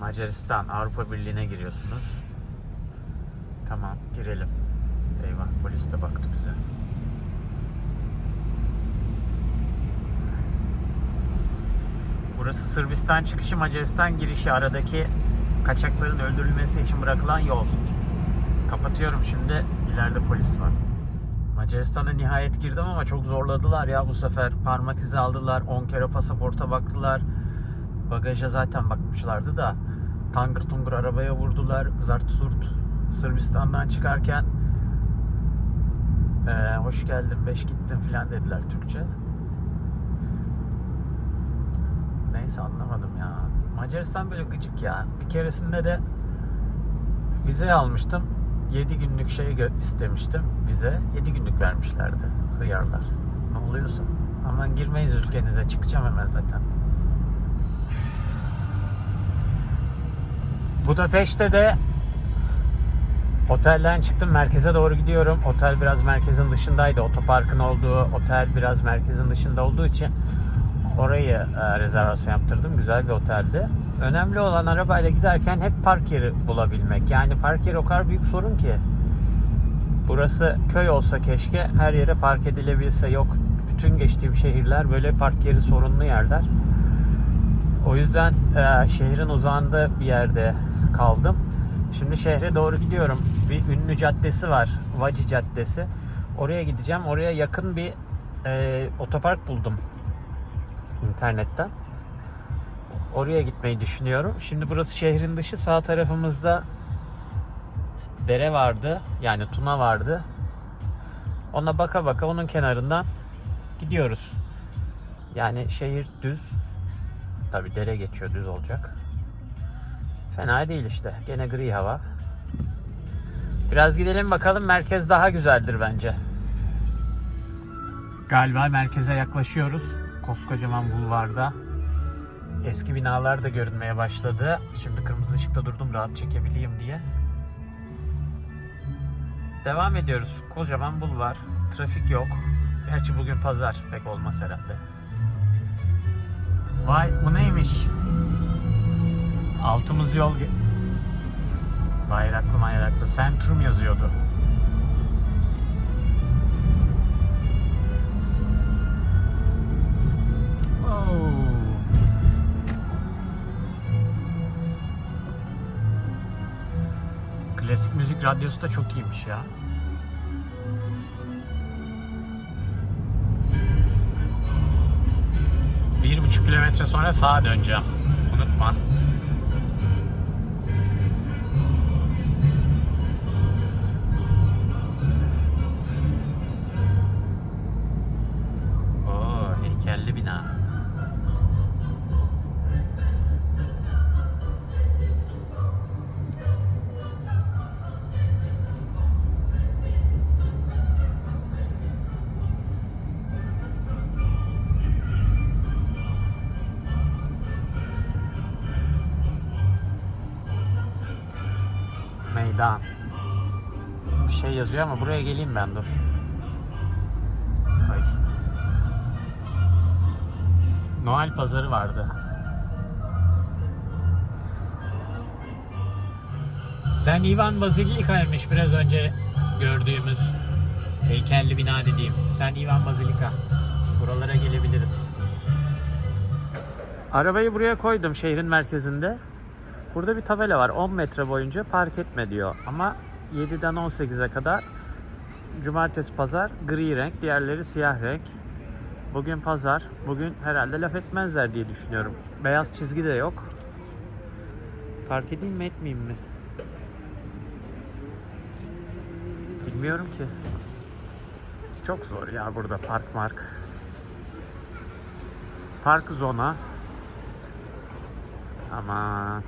Macaristan Avrupa Birliği'ne giriyorsunuz. Tamam girelim. Eyvah polis de baktı bize. Burası Sırbistan çıkışı Macaristan girişi aradaki kaçakların öldürülmesi için bırakılan yol. Kapatıyorum şimdi. İleride polis var. Macaristan'a nihayet girdim ama çok zorladılar ya bu sefer. Parmak izi aldılar. 10 kere pasaporta baktılar. Bagaja zaten bakmışlardı da. Tangır tungur arabaya vurdular. Zart zurt. Sırbistan'dan çıkarken eee, hoş geldin, beş gittin filan dediler Türkçe. Neyse anlamadım ya. Macaristan böyle gıcık ya. Bir keresinde de vize almıştım. 7 günlük şey istemiştim vize. 7 günlük vermişlerdi hıyarlar. Ne oluyorsa. Aman girmeyiz ülkenize. Çıkacağım hemen zaten. Budapeşte de otelden çıktım. Merkeze doğru gidiyorum. Otel biraz merkezin dışındaydı. Otoparkın olduğu otel biraz merkezin dışında olduğu için orayı e, rezervasyon yaptırdım. Güzel bir oteldi. Önemli olan arabayla giderken hep park yeri bulabilmek. Yani park yeri o kadar büyük sorun ki. Burası köy olsa keşke her yere park edilebilse. Yok bütün geçtiğim şehirler böyle park yeri sorunlu yerler. O yüzden e, şehrin uzağında bir yerde kaldım. Şimdi şehre doğru gidiyorum. Bir ünlü caddesi var. Vaci Caddesi. Oraya gideceğim. Oraya yakın bir e, otopark buldum internetten. Oraya gitmeyi düşünüyorum. Şimdi burası şehrin dışı. Sağ tarafımızda dere vardı. Yani Tuna vardı. Ona baka baka onun kenarından gidiyoruz. Yani şehir düz. Tabi dere geçiyor düz olacak. Fena değil işte. Gene gri hava. Biraz gidelim bakalım. Merkez daha güzeldir bence. Galiba merkeze yaklaşıyoruz. Koskocaman bulvarda. Eski binalar da görünmeye başladı. Şimdi kırmızı ışıkta durdum rahat çekebileyim diye. Devam ediyoruz. Kocaman bulvar. Trafik yok. Gerçi bugün pazar. Pek olmaz herhalde. Vay bu neymiş? Altımız yol... Bayraklı bayraklı. Centrum yazıyordu. Klasik müzik radyosu da çok iyiymiş ya. Bir buçuk kilometre sonra sağa döneceğim. Unutma. Meydan. Bir şey yazıyor ama buraya geleyim ben dur. Ay. Noel pazarı vardı. Sen Ivan Bazilika'ymış biraz önce gördüğümüz heykelli bina dediğim. Sen Ivan Bazilika. Buralara gelebiliriz. Arabayı buraya koydum şehrin merkezinde. Burada bir tabela var. 10 metre boyunca park etme diyor. Ama 7'den 18'e kadar cumartesi pazar gri renk, diğerleri siyah renk. Bugün pazar. Bugün herhalde laf etmezler diye düşünüyorum. Beyaz çizgi de yok. Park edeyim mi etmeyeyim mi? Bilmiyorum ki. Çok zor ya burada park mark. Park zona. Aman.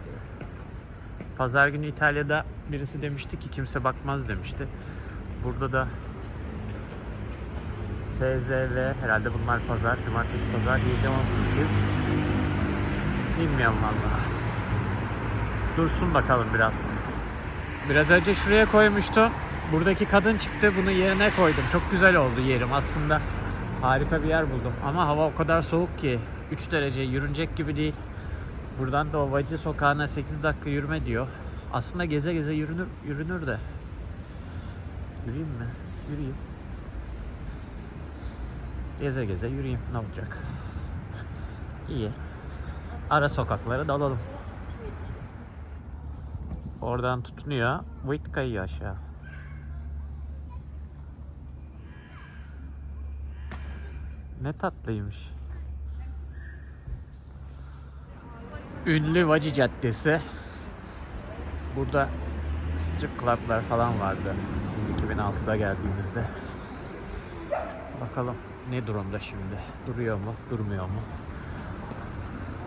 Pazar günü İtalya'da birisi demişti ki kimse bakmaz demişti. Burada da SZV herhalde bunlar pazar, cumartesi pazar 7 18 bilmiyorum valla. Dursun bakalım biraz. Biraz önce şuraya koymuştum. Buradaki kadın çıktı bunu yerine koydum. Çok güzel oldu yerim aslında. Harika bir yer buldum. Ama hava o kadar soğuk ki 3 derece yürünecek gibi değil. Buradan da Ovacı sokağına 8 dakika yürüme diyor. Aslında geze geze yürünür, yürünür de. Yürüyeyim mi? Yürüyeyim. Geze geze yürüyeyim. Ne olacak? İyi. Ara sokaklara dalalım. Oradan tutunuyor. Vıt kayıyor aşağı. Ne tatlıymış. Ünlü Vacı Caddesi. Burada strip club'lar falan vardı. Biz 2006'da geldiğimizde. Bakalım ne durumda şimdi? Duruyor mu? Durmuyor mu?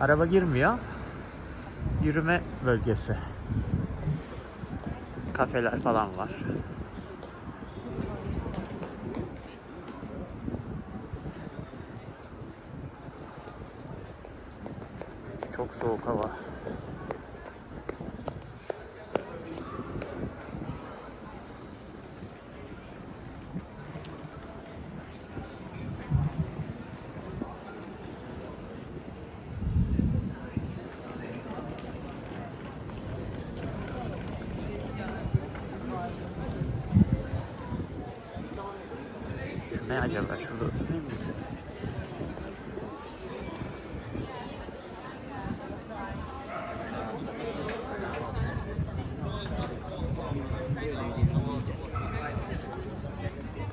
Araba girmiyor. Yürüme bölgesi. Kafeler falan var. Çok soğuk hava. Şu ne acaba? Şurada ısınayım mı?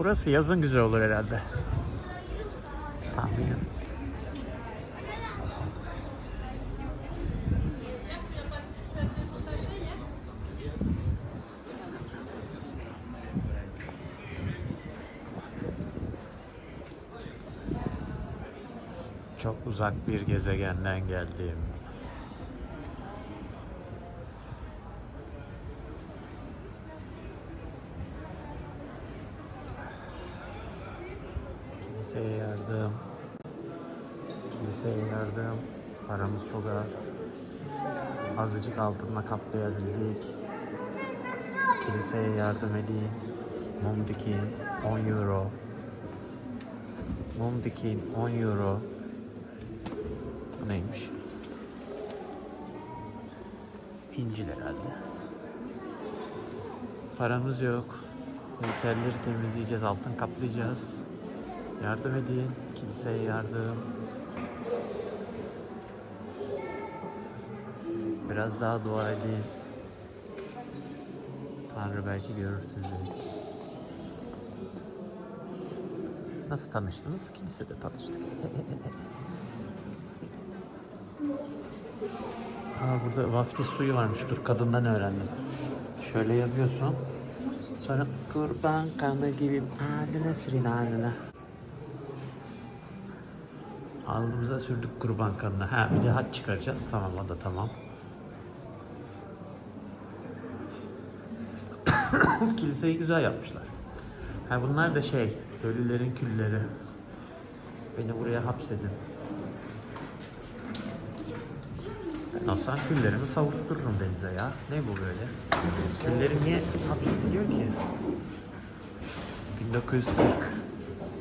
Burası yazın güzel olur herhalde. Tahminim. Çok uzak bir gezegenden geldim. Yardım. Kiliseye yardım. Paramız çok az. Azıcık altınla kaplayabildik. Kiliseye yardım edeyim. Mum dikeyim. 10 euro. Mum dikeyim. 10 euro. Bu neymiş? İncil herhalde. Paramız yok. Heykelleri temizleyeceğiz, altın kaplayacağız. Yardım edin. Kiliseye yardım. Biraz daha dua edin. Tanrı belki görür sizi. Nasıl tanıştınız? Kilisede tanıştık. Aa, burada vaftiz suyu varmış. Dur kadından öğrendim. Şöyle yapıyorsun. Sonra kurban kanı gibi haline sürün haline. Alnımıza sürdük kurban kanını. Ha bir de haç çıkaracağız. Tamam o da tamam. Kiliseyi güzel yapmışlar. Ha bunlar da şey, ölülerin külleri. Beni buraya hapsedin. Ben olsam küllerimi savurttururum denize ya. Ne bu böyle? Külleri niye hapsediliyor ki? 1940.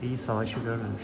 İyi savaşı görmemiş.